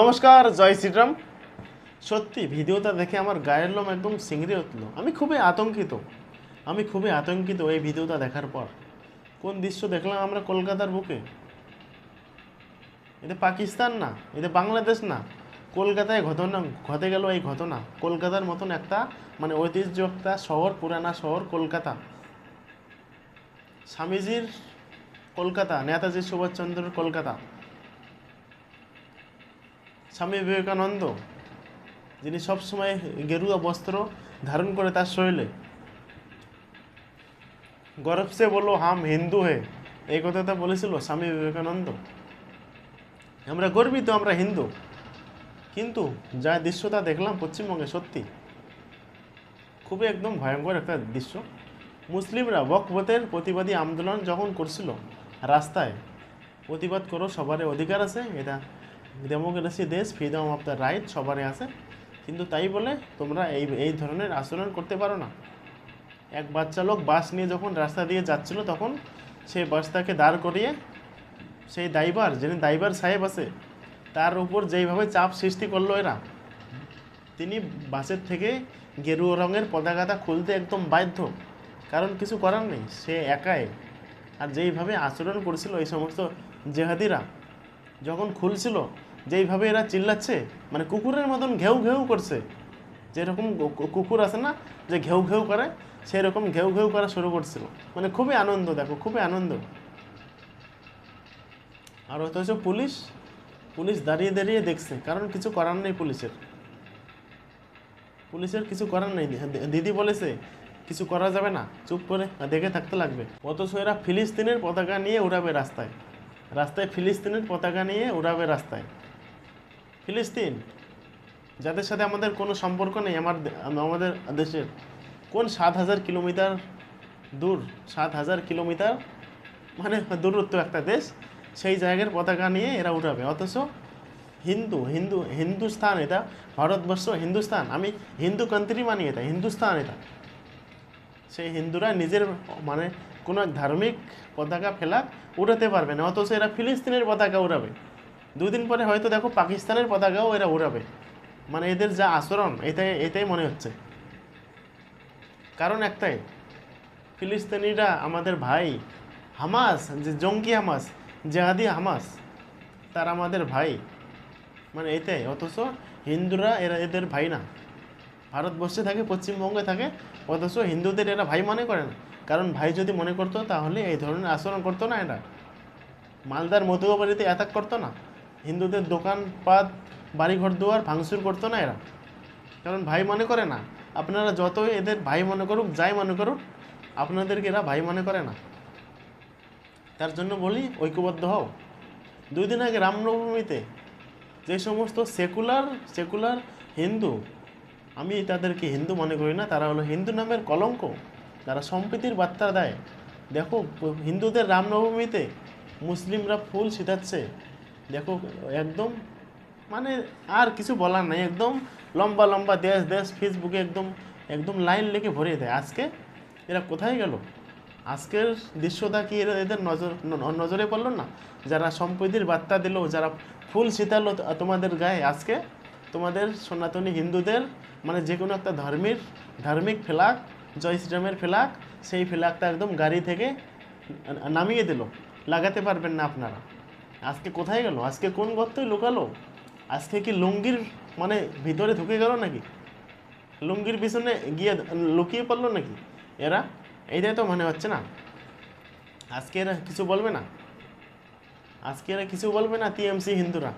নমস্কার, জয় শ্রীরাম। সত্যি, ভিডিওটা দেখে আমার গায়ের লোম একদম সিংড়ে উঠল। আমি খুবই আতঙ্কিত। আমি খুবই আতঙ্কিত এই ভিডিওটা দেখার পর। কোন দৃশ্য দেখলাম আমরা কলকাতার বুকে? এটা পাকিস্তান না, এটা বাংলাদেশ না। কলকাতায় ঘটনা, ঘটে গেল এই ঘটনা। কলকাতার মতন একটা মানে ঐতিহ্য একটা শহর, পুরানা শহর কলকাতা। স্বামীজির কলকাতা, নেতাজি সুভাষচন্দ্রের কলকাতা। স্বামী বিবেকানন্দ, যিনি সবসময় গেরুয়া বস্ত্র ধারণ করে তার শরীরে গর্ব সে বলো হাম হিন্দু হে। এই কথাটা বলেছিল স্বামী বিবেকানন্দ। আমরা গর্বিত, আমরা হিন্দু। কিন্তু যা দৃশ্যটা দেখলাম পশ্চিমবঙ্গে সত্যি, খুবই একদম ভয়ঙ্কর একটা দৃশ্য। মুসলিমরা বকবতের প্রতিবাদী আন্দোলন যখন করছিল রাস্তায়, প্রতিবাদ করো, সবারই অধিকার আছে, এটা ডেমোক্রেসি দেশ ফ্রিডম অফ দ্য রাইট সবারই আছে। কিন্তু তাই বলে তোমরা এই এই ধরনের আচরণ করতে পারো না। এক বাচ্চা লোক বাস নিয়ে যখন রাস্তা দিয়ে যাচ্ছিল, তখন সেই বাসটাকে দাঁড় করিয়ে সেই ড্রাইভার যিনি ড্রাইভার সাহেব আছে, তার উপর যেইভাবে চাপ সৃষ্টি করল এরা, তিনি বাসের থেকে গেরুয়া রঙের পতাকাটা খুলতে একদম বাধ্য। কারণ কিছু করার নেই, সে একাই। আর যেইভাবে আচরণ করেছিল এই সমস্ত জেহাদিরা যখন খুলছিল, যেইভাবে এরা চিল্লাচ্ছে মানে কুকুরের মতন ঘেউ ঘেউ করছে, যেরকম কুকুর আছে না, যে ঘেউ ঘেউ করে সেই রকম ঘেউ ঘেউ করা শুরু করছিল। মানে খুবই আনন্দ, দেখো, খুবই আনন্দ। আর অথচ পুলিশ পুলিশ দাঁড়িয়ে দাঁড়িয়ে দেখছে, কারণ কিছু করার নেই পুলিশের। পুলিশের কিছু করার নেই দিদি বলেছে, কিছু করা যাবে না, চুপ করে, দেখে থাকতে লাগবে। অথচ এরা ফিলিস্তিনের পতাকা নিয়ে উড়াবে রাস্তায়। রাস্তায় ফিলিস্তিনের পতাকা নিয়ে উড়াবে রাস্তায়। ফিলিস্তিন, যাদের সাথে আমাদের কোনো সম্পর্ক নেই, আমার আমাদের দেশের, কোন সাত হাজার কিলোমিটার দূর? সাত হাজার কিলোমিটার মানে দূরত্ব একটা দেশ, সেই জায়গার পতাকা নিয়ে এরা উঠাবে অথচ হিন্দু হিন্দু, হিন্দুস্তান এটা, ভারতবর্ষ হিন্দুস্তান। আমি হিন্দু কান্ট্রি মানি এটা, হিন্দুস্তান এটা। সেই হিন্দুরা নিজের মানে কোনো এক ধার্মিক পতাকা ফেলাক উড়াতে পারবে না। অথচ এরা ফিলিস্তিনের পতাকা উড়াবে। দুদিন পরে হয়তো দেখো পাকিস্তানের পতাকাও এরা উড়াবে। মানে এদের যা আচরণ, এটাই এটাই মনে হচ্ছে। কারণ একটাই, ফিলিস্তিনিরা আমাদের ভাই হামাস, যে জঙ্গি হামাস, জেহাদি হামাস, তারা আমাদের ভাই। মানে এটাই, অথচ হিন্দুরা এরা এদের ভাই না। ভারতবর্ষে থাকে, পশ্চিমবঙ্গে থাকে, অথচ হিন্দুদের এরা ভাই মনে করে না। কারণ ভাই যদি মনে করতো, তাহলে এই ধরনের আচরণ করতো না এরা। মালদার মতুয়া বাড়িতে অ্যাটাক করতো না। হিন্দুদের দোকানপাট, বাড়িঘর দুয়ার ভাঙচুর করতো না এরা। কারণ ভাই মনে করে না। আপনারা যতই এদের ভাই মনে করুক, যাই মনে করুক, আপনাদেরকে এরা ভাই মনে করে না। তার জন্য বলি, ঐক্যবদ্ধ হও। দুই দিন আগে রামনবমীতে যে সমস্ত সেকুলার সেকুলার হিন্দু আমি তাদেরকে হিন্দু মনে করি না, তারা হলো হিন্দু নামের কলঙ্ক তারা সম্প্রীতির বার্তা দেয়। দেখো, হিন্দুদের রামনবমীতে মুসলিমরা ফুল ছিটাচ্ছে। দেখো, একদম মানে আর কিছু বলার নাই, একদম লম্বা লম্বা দেশ দেশ, ফেসবুকে একদম একদম লাইন লেগে ভরিয়ে দেয়। আজকে এরা কোথায় গেল? আজকের দৃশ্যটা কি এদের নজর, নজরে পড়ল না? যারা সম্প্রীতির বার্তা দিল, যারা ফুল তো- তোমাদের গায়ে আজকে? তোমাদের সনাতনী হিন্দুদের মানে যে কোনো একটা ধর্মের, ধার্মিক ফ্ল্যাগ জয় শ্রীরামের ফ্ল্যাগ সেই ফ্ল্যাগটা একদম গাড়ি থেকে নামিয়ে দিল। লাগাতে পারবেন না আপনারা। আজকে কোথায় গেল? আজকে কোন গর্তই লুকালো? আজকে কি লুঙ্গির মানে ভিতরে ঢুকে গেল নাকি? লুঙ্গির পিছনে গিয়ে লুকিয়ে পড়ল নাকি? এরা? এইটাই তো মনে হচ্ছে না। আজকে এরা কিছু বলবে না? আজকে এরা কিছু বলবে না টিএমসি হিন্দুরা?